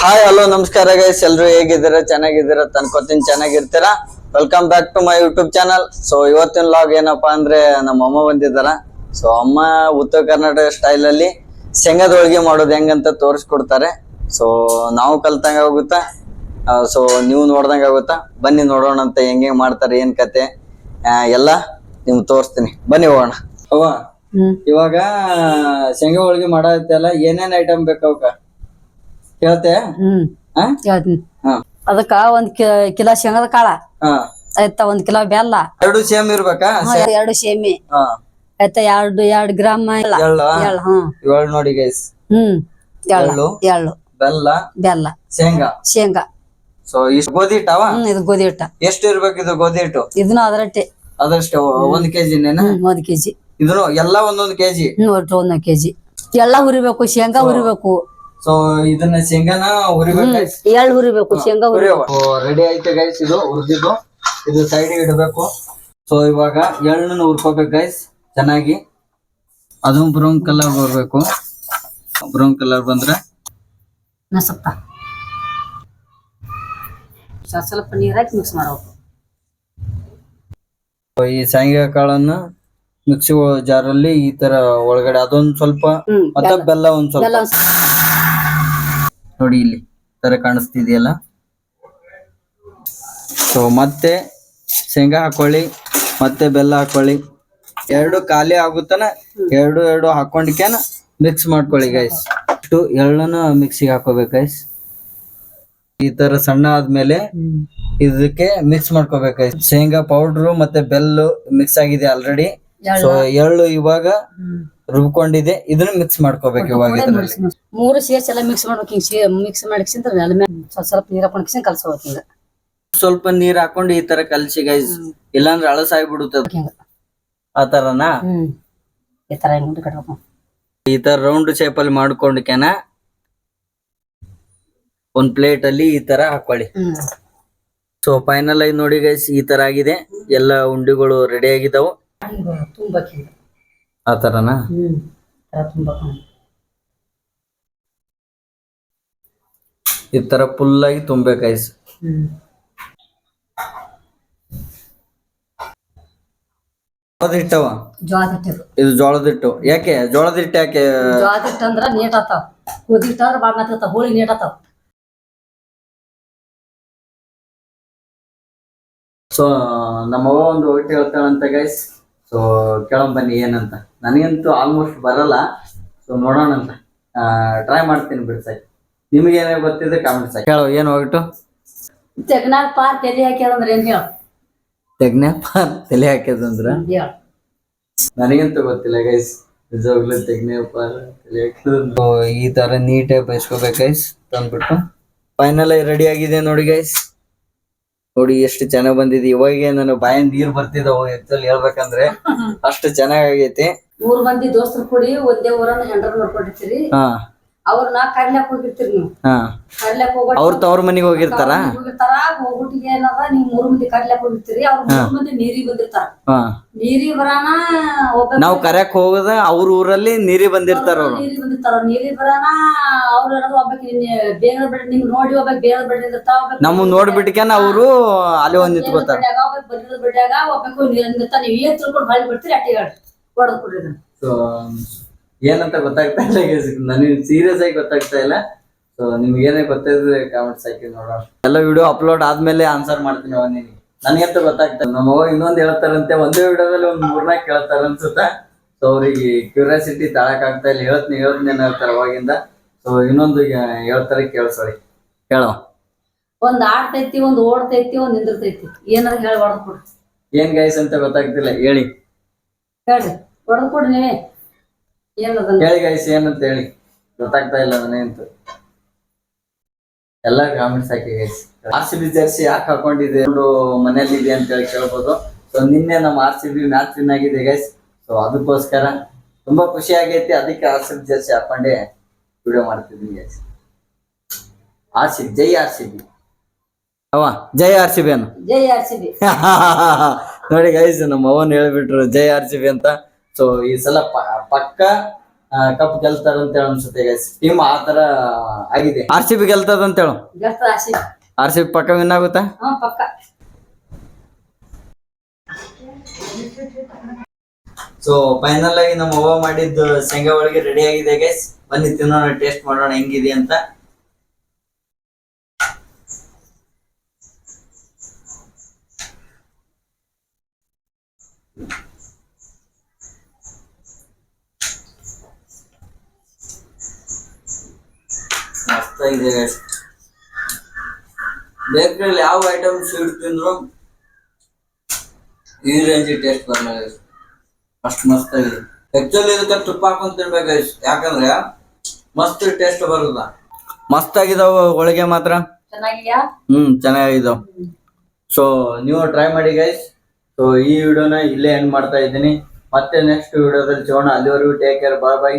Hi hello ನಮಸ್ಕಾರ guys ಎಲ್ರು ಹೇಗಿದ್ದೀರಾ? ಚೆನ್ನಾಗಿದ್ದೀರಾ? ತನ್ಕೋತೀನಿ ಚೆನ್ನಾಗಿರ್ತೀರಾ? Welcome back to my YouTube channel so ಇವತ್ತಿನ ಲಾಗ್ ಏನಪ್ಪಾ ಅಂದ್ರೆ ನಮ್ಮ ಅಮ್ಮ ಬಂದಿದ್ದಾರ. ಸೊ ಅಮ್ಮ ಉತ್ತರ ಕರ್ನಾಟಕ ಸ್ಟೈಲ್ ಅಲ್ಲಿ ಶೇಂಗದ ಹೋಳಿಗೆ ಮಾಡೋದು ಹೆಂಗಂತ ತೋರಿಸ್ಕೊಡ್ತಾರೆ. ಸೊ ನಾವು ಕಲ್ತಂಗ ಆಗುತ್ತಾ? ಸೊ ನೀವು ನೋಡ್ದಂಗ ಆಗುತ್ತಾ? ಬನ್ನಿ ನೋಡೋಣ ಅಂತ ಹೆಂಗ್ ಹೆಂಗ್ ಮಾಡ್ತಾರೆ ಏನ್ ಕತೆ? ಎಲ್ಲ ನಿಮ್ಗೆ ತೋರಿಸ್ತೀನಿ. ಬನ್ನಿ ಹೋಗೋಣ. ಇವಾಗ ಶೇಂಗಾ ಹೋಳಿಗೆ ಮಾಡತ್ತಲ್ಲ ಏನೇನ್ ಐಟಮ್ ಬೇಕು ಅವಕ್ಕ ಹೇಳ್ತೆ ಹ್ಮ್. ಹಾ ಹೇಳ್ತೀನಿ ಹಾ. ಅದಕ್ಕ ಒಂದ್ ಕಿ- ಕಿಲೋ ಶೇಂಗದ ಕಾಳ. ಹಾ. ಆಯ್ತಾ ಒಂದ್ ಕಿಲೋ ಬೆಲ್ಲ. ಎರಡು ಸೇಮ್ ಇರ್ಬೇಕಾ? ಹಾ, ಎರಡು ಸೇಮಿ. ಹಾ. ಆಯ್ತಾ ಎರಡು ಎರಡು ಗ್ರಾಮ್ ಎಲ್ಲ. ಎಳ್ಳ ಎಳ್ಳು ಹ್ಮ್. ಇವಾಗ ನೋಡಿ ಗೈಸ್ ಹ್ಮ್. ಎಳ್ಳು ಎಳ್ಳು ಎಳ್ಳು. ಬೆಲ್ಲ ಬೆಲ್ಲ. ಶೇಂಗಾ. ಶೇಂಗಾ. ಸೊ ಇಷ್ಟು ಗೋಧಿ ಹಿಟ್ಟವ? ಹ್ಮ್ ಇದು ಗೋಧಿ ಹಿಟ್ಟ. ಎಷ್ಟು ಇರ್ಬೇಕು ಇದು ಗೋಧಿ ಹಿಟ್ಟು? ಇದನ್ನ ಅದರಟ್ಟೆ. ಅದಷ್ಟು ಒಂದ್ ಕೆಜಿ ನೇನ ಹ್ಮ್ ಒಂದ್ ಕೆಜಿ. ಇದನ್ನು ಎಲ್ಲ ಒಂದೊಂದ್ ಕೆಜಿ? ಹ್ಮ್ ಒಟ್ಟು ಒಂದ್ ಕೆಜಿ. ಎಲ್ಲ ಹುರಿಬೇಕು ಶೇಂಗಾ ಹುರಿಬೇಕು. ಸೊ ಇದನ್ನ ಶೇಂಗಾನ ಹುರಿಬೇಕು ಹುರಿಬೇಕು ಶೇಂಗಾ ಹುರಿ ರೆಡಿ ಐತೆ ಗೈಸ್ ಇದು ಹುರಿದಿದ್ದು? ಇದು ಸೈಡ್ ಇಡಬೇಕು. ಸೊ ಇವಾಗ ಎಳ್ಳನ್ನು ಹುರ್ಕೋಬೇಕು ಗೈಸ್ ಚೆನ್ನಾಗಿ. ಅದು ಬ್ರೌನ್ ಕಲರ್ ಬರ್ಬೇಕು. ಬ್ರೌನ್ ಕಲರ್ ಬಂದ್ರೆ? ನಸಪ್ಪ. ಸ್ವಲ್ಪ ಹಾಕಿ ಮಿಕ್ಸ್ ಮಾಡಬೇಕು. ಈ ಶೇಂಗಾ ಕಾಳನ್ನ ಮಿಕ್ಸಿ ಜಾರಲ್ಲಿ ಈ ತರ ಒಳಗಡೆ ಅದೊಂದ್ ಸ್ವಲ್ಪ ಮತ್ತೆ ಬೆಲ್ಲ ಒಂದ್ ಸ್ವಲ್ಪ. ನೋಡಿ ಇಲ್ಲಿ ತರ ಕಾಣಿಸ್ತಿದೆಯಲ್ಲ? ಸೊ ಮತ್ತೆ ಶೇಂಗಾ ಹಾಕೊಳ್ಳಿ ಮತ್ತೆ ಬೆಲ್ಲ ಹಾಕೊಳ್ಳಿ. ಎರಡು ಖಾಲಿ ಆಗುತ್ತಾನ? ಎರಡು ಎರಡು ಹಾಕೊಂಡಿಕೇನ ಮಿಕ್ಸ್ ಮಾಡ್ಕೊಳ್ಳಿ ಗೈಸ್ ಇಷ್ಟು ಎಳ್ಳನ್ನು ಮಿಕ್ಸಿಗೆ ಹಾಕೋಬೇಕು ಗೈಸ್ ಈ ತರ ಸಣ್ಣ ಆದ್ಮೇಲೆ ಇದಕ್ಕೆ ಮಿಕ್ಸ್ ಮಾಡ್ಕೋಬೇಕು ಗೈಸ್ ಶೇಂಗಾ ಪೌಡ್ರು ಮತ್ತೆ ಬೆಲ್ಲು ಮಿಕ್ಸ್ ಆಗಿದೆ ಆಲ್ರೆಡಿ. ಸೊ ಎಳ್ಳು. ಇವಾಗ ರುಬ್ಕೊಂಡಿದೆ. ಇದನ್ನ ಮಿಕ್ಸ್ ಮಾಡ್ಕೋಬೇಕು ಇವಾಗ ಇದ್ರಲ್ಲಿ. ಮೂರು ಸೇರ್ಸ್ ಎಲ್ಲ ಮಿಕ್ಸ್ ಮಾಡ್ಬೇಕು. ಹಿಂಗ್ ಮಿಕ್ಸ್ ನೆಲ ಮೇಲೆ ಸ್ವಲ್ಪ ಸ್ವಲ್ಪ ನೀರ್ ಹಾಕೊಂಡ್ ಕಲ್ಸ್ಬೇಕು ಹಿಂಗ. ಸ್ವಲ್ಪ ನೀರ್ ಹಾಕೊಂಡು ಈ ತರ ಕಲ್ಸಿ ಗೈಸ್ ಇಲ್ಲಾಂದ್ರೆ ಅಳಸಾಗ್ಬಿಡುತ್ತದ ಹಿಂಗ. ಆ ತರನಾ? ಹ್ಮ್. ಈ ತರ ಹಿಂಗ್ ಉಂಡೆ ಕಟ್ಬೇಕು. ಈ ತರ ರೌಂಡ್ ಶೇಪ್ ಅಲ್ಲಿ ಮಾಡ್ಕೊಂಡ್ಕೆನ ಒಂದ್ ಪ್ಲೇಟ್ ಅಲ್ಲಿ ಈ ತರ ಹಾಕೊಳ್ಳಿ. ಸೊ ಫೈನಲ್ ಆಗಿ ನೋಡಿ ಗೈಸ್ ಈ ತರ ಆಗಿದೆ. ಎಲ್ಲ ಉಂಡಿಗಳು ರೆಡಿ ಆಗಿದಾವು. ತುಂಬಾ ಆ ತರನಾ? ಹ್ಮ್ ಈ ತರ ಫುಲ್ ಆಗಿ ತುಂಬೇಕು ಗೈಸ್ ಹ್ಮ್. ಜೋಳದ ಹಿಟ್ಟವ? ಜೋಳದ ಹಿಟ್ಟಿರು ಇದು ಜೋಳದ ಹಿಟ್ಟು. ಯಾಕೆ? ಜೋಳದ ಹಿಟ್ಟು ಯಾಕೆ? ಜೋಳದ ಹಿಟ್ಟು ಅಂದ್ರ ನೀಟ್ ಆತಾವ. ಕುದಿ ಹಿಟ್ಟು ಅಂದ್ರ ಹೋಳಿ ನೀಟ್ ಆತಾವ. ಸೊ ನಮ್ಮವ್ವ ಒಂದು ಹೋಗಿ ಹೇಳ್ತಾಳಂತ ಗೈಸ್ ಸೊ ಕೇಳೋಣ ಬನ್ನಿ ಏನಂತ? ನನಗಂತೂ ಆಲ್ಮೋಸ್ಟ್ ಬರಲ್ಲ. ಸೊ ನೋಡೋಣ ಅಂತ ಟ್ರೈ ಮಾಡ್ತೀನಿ ಬಿಡ್ಸಕ್ಕೆ ನಿಮಗೆ ಏನೇ ಗೊತ್ತಿದೆ ಕಾಮೆಂಟ್ ಸರ್ ಕೇಳೋ ಏನು ಹೋಗ್ಬಿಟ್ಟು? ತೆಗ್ನಾಗ ಪಾರ್ ತಲೆ ಹಾಕ್ಯಾರಂದ್ರ ಏನ್ ಹೇಳ? ತೆಗ್ನಪ್ಪ ತಲೆ ಹಾಕಿದಂದ್ರ ಹೇಳ? ನನಗಂತೂ ಗೊತ್ತಿಲ್ಲ ಗೈಸ್ ನಿಜವಾಗ್ಲೂ ಪಾರ್ ತಲೆ ಹಾಕಿದ್ರು ಈ ತರ ನೀಟಾಗಿ ಬಯಸ್ಕೋಬೇಕು ಗೈಸ್ ತಂದ್ಬಿಟ್ಟು. ಫೈನಲ್ ರೆಡಿ ಆಗಿದೆ ನೋಡಿ ಗೈಸ್ ನೋಡಿ ಎಷ್ಟು ಚೆನ್ನಾಗ್ ಬಂದಿದೆ. ಇವಾಗ ನಾನು ಬಾಯಿಂದ ನೀರ್ ಬರ್ತಿದ್ದಾವ ಆಕ್ಚುಲಿ ಹೇಳ್ಬೇಕಂದ್ರೆ ಅಷ್ಟು ಚೆನ್ನಾಗೈತಿ ಮೂರ್ ಮಂದಿ ದೋಸ್ತರು ಕೂಡಿ ಒಂದೇ ಊರನ್ನ ಹೆಂಡ್ರ ನೋಡ್ಕೊಂಡಿರ್ತೀರಿ. ಹಾ. ಅವ್ರನ್ನ ಕರ್ಲಕ್ ಹೋಗಿರ್ತೀರಿ ನೀವು. ಹಾ. ಕರ್ಲ್ಯಾಕ್ ಹೋಗ್ಬಿಟ್ಟು ಅವ್ರ ತವ್ರ ಮನೆಗೆ ಹೋಗಿರ್ತಾರ? ಹೋಗಿರ್ತಾರ? ಹೋಗ್ಬಿಟ್ಟು ಏನದ? ನೀವ್ ಮೂರ್ ಮಂದಿ ಕರ್ಲಕ್ ಹೋಗಿರ್ತೀರಿ. ಅವ್ರ ಮೂರ್ ಮಂದಿ ನೀರಿ ಬಂದಿರ್ತಾರ. ಹಾ. ನೀರಿಗೆ ಬರಾನ ಒಬ್ಬ ನಾವ್ ಕರ್ಯಾಕ್ ಹೋಗದ ಅವ್ರ ಊರಲ್ಲಿ ನೀರಿ ಬಂದಿರ್ತಾರ ಅವ್ರು. ನೀರಿಗೆ ಬಂದಿರ್ತಾರ. ನೀರಿ ಬರಾನ ಅವ್ರ ಏನಾದ್ರು ಒಬ್ಬಾಕಿ ಬೇಗ ಬೇಡ ನಿಮ್ ನೋಡಿ ಒಬ್ಬಾಕಿ ಬೇಗ ಬಿಡ ನಿಂದಿರ್ತಾವ ಒಬ್ಬಾಕಿ ನಮ್ಮ ನೋಡ್ಬಿಟ್ಕೇನ ಅವರು ಅಲ್ಲಿ ಒಂದ್ ನಿಂತ್ಕೋತಾರ ಬಂದಿರೋ ಒಬ್ಬಾಕಿ ಬಿಡ್ಯಾಗ ಒಬ್ಬಾಕಿ ನೀರ್ ನಿಂದಿರ್ತಾರ ನೀವ್ ಏನ್ ತಿಳ್ಕೊಂಡು ಹೊಳಿ ಬಿಡ್ತೀರಿ ಅಟ್ಟಿ ಹೇಳಿ ಹೊಡೆದ್ ಕೊಡ್ರಿ ಏನಂತ ಗೊತ್ತಾಗ್ತಾ ಇಲ್ಲ ನನಗೆ ಸೀರಿಯಸ್ ಆಗಿ ಗೊತ್ತಾಗ್ತಾ ಇಲ್ಲ. ಸೊ ನಿಮ್ಗೆ ಏನೇ ಗೊತ್ತಿದ್ರೆ ಕಾಮೆಂಟ್ಸ್ ಹಾಕಿ ನೋಡೋಣ. ಎಲ್ಲ ವಿಡಿಯೋ ಅಪ್ಲೋಡ್ ಆದ್ಮೇಲೆ ಆನ್ಸರ್ ಮಾಡ್ತೀನಿ ನಿನಗೆ. ನನಗಂತೂ ಗೊತ್ತಾಗ್ತಾ ಇಲ್ಲ. ನಮ್ಮ ಇನ್ನೊಂದ್ ಹೇಳ್ತಾರಂತೆ ಒಂದೇ ವಿಡಿಯೋದಲ್ಲಿ ಒಂದ್ ಮೂರ್ನಾಲ್ಕು ಕೇಳ್ತಾರ ಅನ್ಸುತ್ತ? ಸೊ ಅವ್ರಿಗೆ ಕ್ಯೂರಿಯಾಸಿಟಿ ತಾಳಕ್ ಆಗ್ತಾ ಇಲ್ಲ. ಹೇಳ್ತೀನಿ ಹೇಳ್ತೀನಿ ಹೇಳ್ತಾರೆ ಅವಾಗಿಂದ. ಸೊ ಇನ್ನೊಂದು ಹೇಳ್ತಾರೆ ಕೇಳಿಸೋಳಿ ಹೇಳೋ ಒಂದ್ ಆಡ್ತೈತಿ ಒಂದ್ ಓಡ್ತೈತಿ ಒಂದ್ ನಿಂದಿರ್ತೈತಿ. ಏನಾರ ಹೇಳಿ ಹೊಡೆದ್ ಕೊಡ್ರಿ ಏನ್ ಗೈಸ್ ಅಂತ ಗೊತ್ತಾಗ್ತಿಲ್ಲ. ಹೇಳಿ. ಹೇಳ್ರಿ ಹೊಡೆದ್ ಕೊಡ್ರಿ ನೀವೇ. ಹೇಳಿ ಗೈಸ್ ಏನಂತ ಹೇಳಿ? ಗೊತ್ತಾಗ್ತಾ ಇಲ್ಲ ನನಗಂತೂ ಎಲ್ಲ ಕಾಮೆಂಟ್ಸ್ ಹಾಕಿ guys R C B jersey ಯಾಕೆ ಹಾಕೊಂಡಿದೆ ಮನೇಲಿ ಇದೆ ಅಂತ ಹೇಳಿ ಕೇಳ್ಬೋದು. ಸೊ ನಿನ್ನೆ ನಮ್ಮ R C B match win ಆಗಿದೆ ಗೈಸ್ ಸೊ ಅದಕ್ಕೋಸ್ಕರ ತುಂಬಾ ಖುಷಿ ಆಗೈತಿ. ಅದಕ್ಕೆ ಆರ್ ಸಿ ಬಿ ಜರ್ಸಿ ಹಾಕೊಂಡೆ ವಿಡಿಯೋ ಮಾಡ್ತಿದ್ದೀನಿ ಗೈಸ್ ಆರ್ ಸಿ ಜೈ ಆರ್ ಸಿ ಬಿ ಅವ ಜೈ ಆರ್ ಸಿ ಬಿ ಅನ್ನು. ಜೈ ಆರ್ ಸಿ ಬಿ ನೋಡಿ ಗೈಸ್ ನಮ್ಮ ಅವನ್ ಹೇಳ್ಬಿಟ್ರು ಜೈ ಆರ್ ಸಿ ಬಿ ಅಂತ. ಸೊ ಈ ಸಲ ಪಕ್ಕ ಕಪ್ ಗೆಲ್ತಾರ ಅಂತ ಹೇಳಿ ಅನ್ಸುತ್ತೆ ಗೈಸ್ ಟೀಮ್ ಆ ತರ ಆಗಿದೆ. ಆರ್ ಸಿ ಬಿ ಗೆಲ್ತದ ಅಂತ ಹೇಳು. ಆರ್ ಸಿ ಬಿ ಪಕ್ಕ ವಿನ್ ಆಗುತ್ತಾ? ಹಾ ಪಕ್ಕ. ಸೊ ಫೈನಲ್ ಆಗಿ ನಮ್ಮ ಅವ್ವ ಮಾಡಿದ್ದು ಶೇಂಗಾ ಹೋಳಿಗೆ ರೆಡಿ ಆಗಿದೆ ಗೈಸ್ ಬನ್ನಿ ತಿನ್ನೋಣ ಟೇಸ್ಟ್ ಮಾಡೋಣ ಹೆಂಗಿದೆ ಅಂತ. ಗೈಸ್ ಬೇಕರಿಯಲ್ಲಿ ಯಾವ ಐಟಮ್ ಸ್ವೀಟ್ ತಿಂದ್ರು ಈ ರೇಂಜ್ ಟೇಸ್ಟ್ ಬರಲ್ಲ. ಅಷ್ಟು ಮಸ್ತ್ ಆಗಿದೆ. ಆಕ್ಚುಲಿ ಇದಕ್ಕೆ ತುಪ್ಪ ಹಾಕೊಂಡು ತಿನ್ಬೇಕು. ಯಾಕಂದ್ರೆ ಮಸ್ತ್ ಟೇಸ್ಟ್ ಬರುದ ಮಸ್ತ್ ಆಗಿದಾವ ಹೋಳಿಗೆ ಮಾತ್ರ. ಹ್ಮ್ ಚೆನ್ನಾಗಿದಾವ್. ಸೊ ನೀವು ಟ್ರೈ ಮಾಡಿ ಗೈಸ್ ಸೊ ಈ ವಿಡಿಯೋನ ಇಲ್ಲೇ ಎಂಡ್ ಮಾಡ್ತಾ ಇದ್ದೀನಿ. ಮತ್ತೆ ನೆಕ್ಸ್ಟ್ ವಿಡಿಯೋದಲ್ಲಿ ಸಿಗೋಣ. ಅಲ್ಲಿವರೆಗೂ ಟೇಕ್ ಕೇರ್ ಬಾಯ್ ಬಾಯ್